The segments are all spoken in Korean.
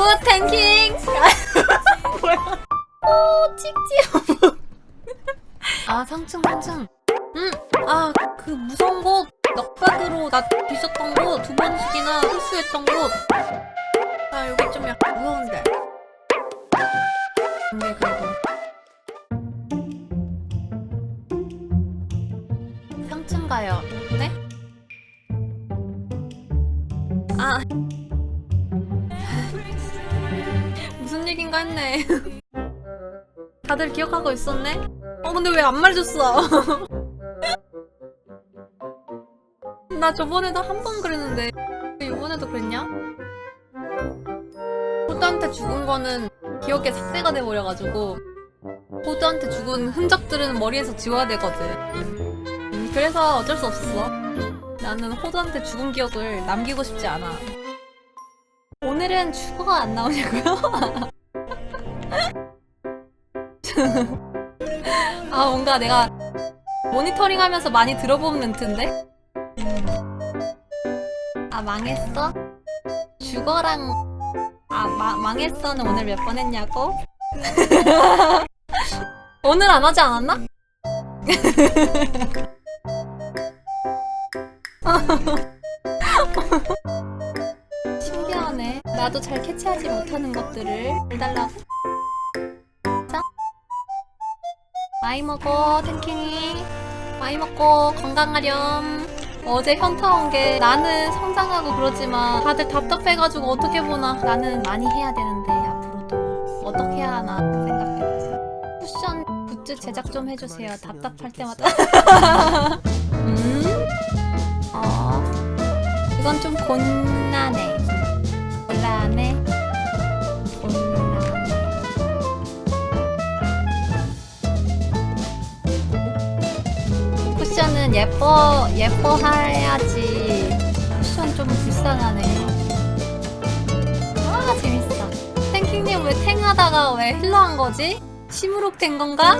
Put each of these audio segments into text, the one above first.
굿 탱킹. 뭐야? 오 찍찍. 아 상층 상층. 음. 아그 무서운 곳 넉박으로 나 뒤졌던 곳 두 번씩이나 흡수했던 곳. 아 여기 좀 약간 무서운데. 근데 그래도 상층 가요. 네? 아 얘긴가 했네. 다들 기억하고 있었네? 어 근데 왜 안 말해줬어? 나 저번에도 한 번 그랬는데 왜 이번에도 그랬냐? 호드한테 죽은 거는 기억에 삭제가 돼버려가지고 호드한테 죽은 흔적들은 머리에서 지워야 되거든 음, 그래서 어쩔 수 없었어 나는 호드한테 죽은 기억을 남기고 싶지 않아 오늘은 죽어가 안 나오냐고요? 아 뭔가 내가 모니터링 하면서 많이 들어본 멘트인데? 아 망했어? 죽어랑 아 마, 망했어는 오늘 몇 번 했냐고? 오늘 안 하지 않았나? 신기하네 나도 잘 캐치하지 못하는 것들을 해달라고 많이 먹어 탱킹이. 많이 먹고 건강하렴. 어제 현타 온 게 나는 성장하고 그러지만 다들 답답해가지고 어떻게 보나 나는 많이 해야 되는데 앞으로도 어떻게 해야 하나 생각했지 쿠션 굿즈 제작 좀 해주세요. 답답할 때마다. 음? 어 이건 좀 곤란해. 곤란해 쿠션은 예뻐 예뻐해야지 쿠션 좀 불쌍하네요 아 재밌어 탱킹님 왜 탱하다가 왜 힐러한 거지? 시무룩 된 건가?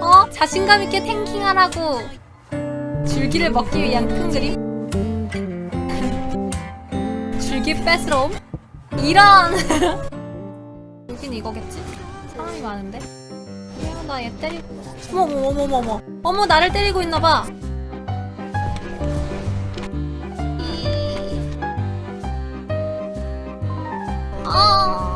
어? 자신감 있게 탱킹하라고 줄기를 먹기 위한 큰 그림? 줄기 뺏으러 이런 여긴 이거겠지? 사람이 많은데? 나얘 때리고 어머 어머 어머 어머. 어머 나를 때리고 있나봐. 아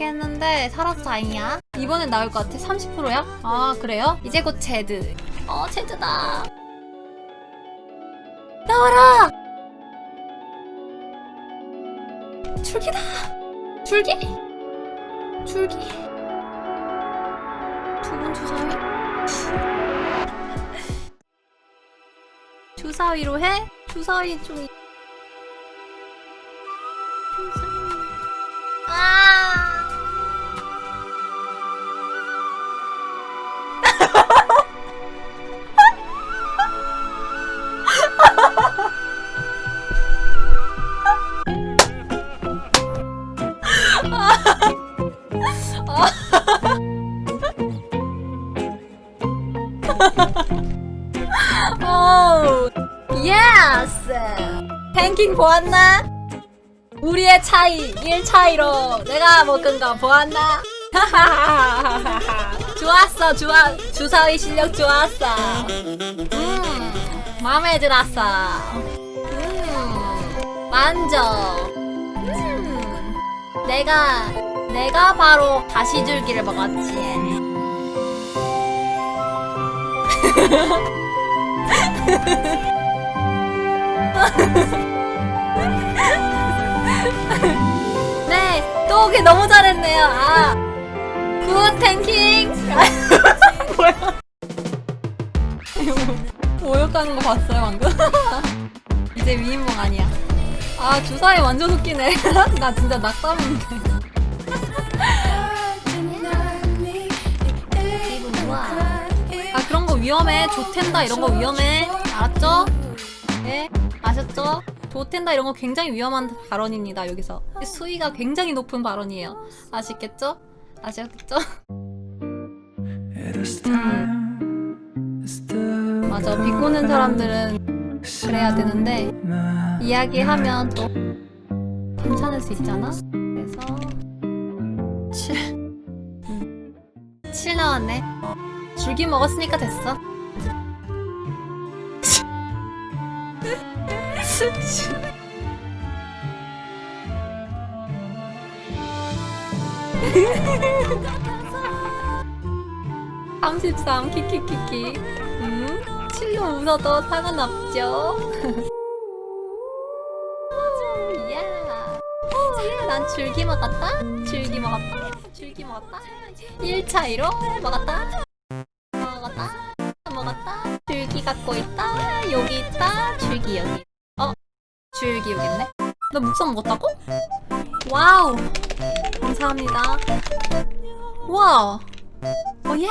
이상하게 했는데 살아서 다행이야? 이번엔 나올 것 같아? 30%야? 아 그래요? 이제 곧 제드. 어 제드다. 나와라! 줄기다! 줄기? 줄기. 두분 주사위. 주사위로 해? 주사위 좀 뱅킹 보았나? 우리의 차이, 1 차이로 내가 먹은 거 보았나? 좋았어, 좋아. 주사위 실력 좋았어. 음, 마음에 들었어. 음, 만족. 음, 내가, 내가 바로 가시줄기를 먹었지. 네, 또 오기 너무 잘했네요. 아, 굿 탱킹. 뭐야? 모욕하는 거 봤어요 방금? 이제 위인봉 아니야. 아 주사위 완전 웃기네. 나 진짜 낙담인데. 기분 좋아. 아 그런 거 위험해. 좋텐다 이런 거 위험해. 알았죠? 네, 아셨죠? 도텐다 이런 거 굉장히 위험한 발언입니다. 여기서 수위가 굉장히 높은 발언이에요. 아시겠죠? 아시겠죠? 맞아 비꼬는 사람들은 그래야 되는데 이야기하면 또 괜찮을 수 있잖아. 그래서 7 음. 7 나왔네. 줄기 먹었으니까 됐어. 삼십삼 키키키키. 음? 7로 웃어도 상관없죠? 난 줄기 먹었다? 줄기 먹었다? 줄기 먹었다? 1차이로 먹었다? 먹었다? 먹었다? 줄기 갖고 있다? 여기 있다? 줄기 여기 어 여기 있네? 나 묵성 먹었다고? 와우. 감사합니다. 와. 오예.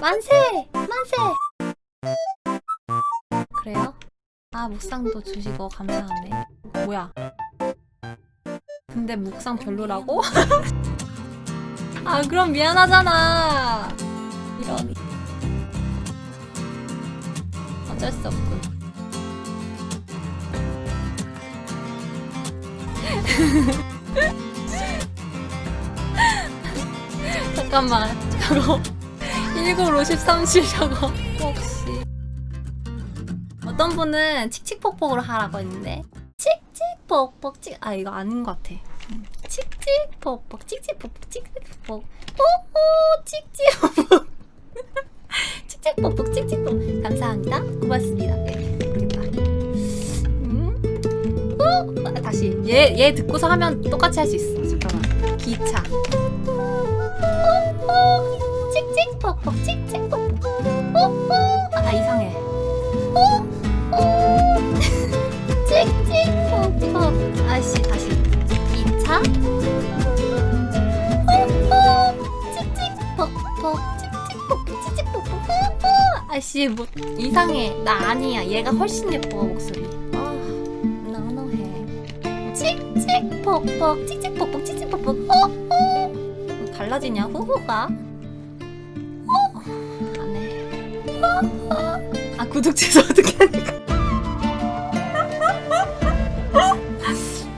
만세. 만세. 그래요? 아 묵상도 주시고 감사하네. 뭐야? 근데 묵상 별로라고? 아 그럼 미안하잖아. 이런 어쩔 수 없군 잠깐만 저거. 1957 저거. 혹시. 어떤 분은 칙칙폭폭으로 하라고 했는데? 칙칙폭폭 칙아 이거 아닌 것 같아. 음, 칙칙폭폭 칙칙폭폭 칙칙폭폭. 오오 칙칙폭폭. 칙칙폭폭 칙칙폭. 감사합니다. 고맙습니다. 네? 다시. 얘, 얘 듣고서 하면 똑같이 할 수 있어. 잠깐만. 기차. 칙칙폭폭 칙칙폭폭 오오 아 이상해. 오오 칙칙폭폭 아씨 다시. 2차. 오오 칙칙폭폭 칙칙폭폭 칙칙폭폭 오오 아씨 뭐 이상해. 나 아니야. 얘가 훨씬 예뻐 목소리 칙칙 폭폭 칙칙 폭폭 칙칙 폭폭. 오오 달라지냐? 후후가? 어? 안해. 아 구독 취소 어떻게 하는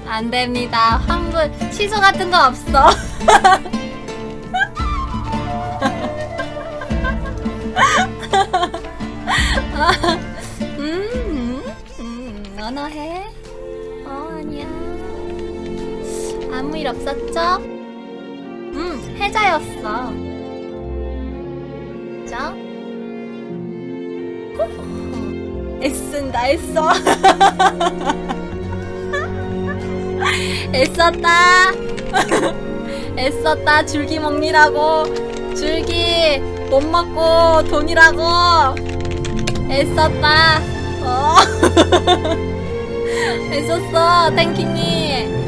거안 됩니다. 환불 취소 같은 거 없어. 음, 음, 너너해 아무 일 없었죠? 음, 해자였어. 자. 애쓴다, 애써. 애썼다. 애썼다, 줄기 먹니라고. 줄기 못 먹고 돈이라고. 애썼다. 어. 애썼어, 땡킹이.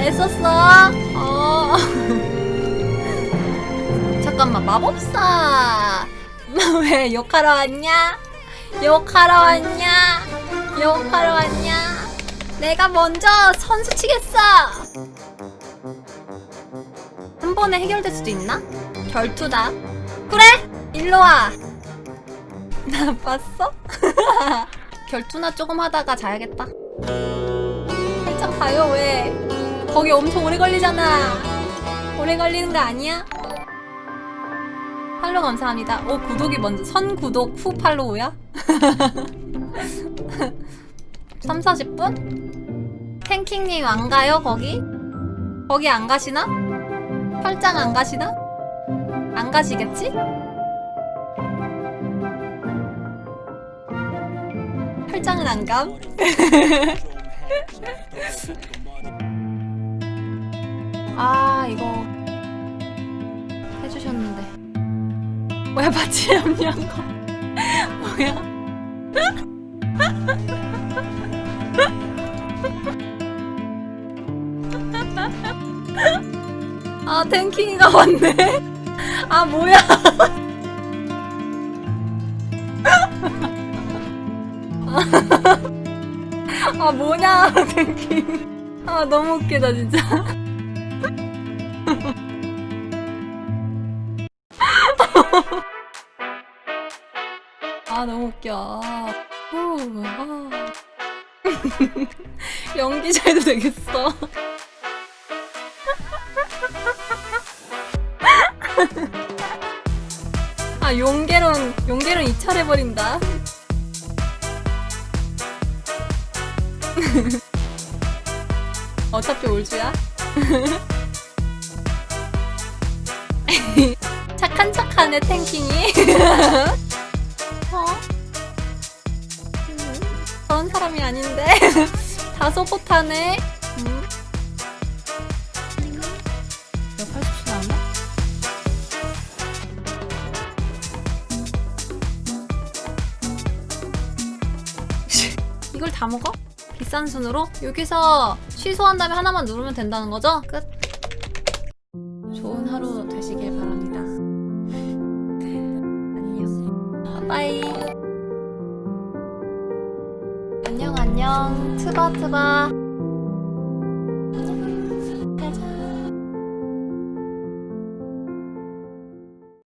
애썼어. 어. 잠깐만 마법사 왜 욕하러 왔냐? 욕하러 왔냐? 욕하러 왔냐? 내가 먼저 선수 치겠어. 한 번에 해결될 수도 있나? 결투다. 그래? 일로 와. 나 봤어? 결투나 조금 하다가 자야겠다. 살짝 가요 왜? 거기 엄청 오래 걸리잖아. 오래 걸리는 거 아니야? 팔로우 감사합니다. 오 구독이 먼저 선 구독 후 팔로우야? 3, 40분? 탱킹님 안 가요 거기? 거기 안 가시나? 팔짱 안 가시나? 안 가시겠지? 팔짱은 안 감? 아 이거 해주셨는데. 뭐야 바지 없냐고 뭐야? 아 탱킹이가 왔네. 아 뭐야? 아 뭐냐 땡킹. 아 너무 웃기다 진짜 웃겨. 후, 아. 연기자 해도 되겠어. 아 용계론 용계론 이탈해버린다. 어차피 올주야? 착한 척하네 탱킹이 아닌데 다소 못하네 음. 몇 80초 나왔나? 이걸 다 먹어? 비싼 순으로? 여기서 취소한 다음에 하나만 누르면 된다는 거죠? 끝. 좋은 하루 되시길 바랍니다. 안녕. 빠이. 안녕. 트바, 트바.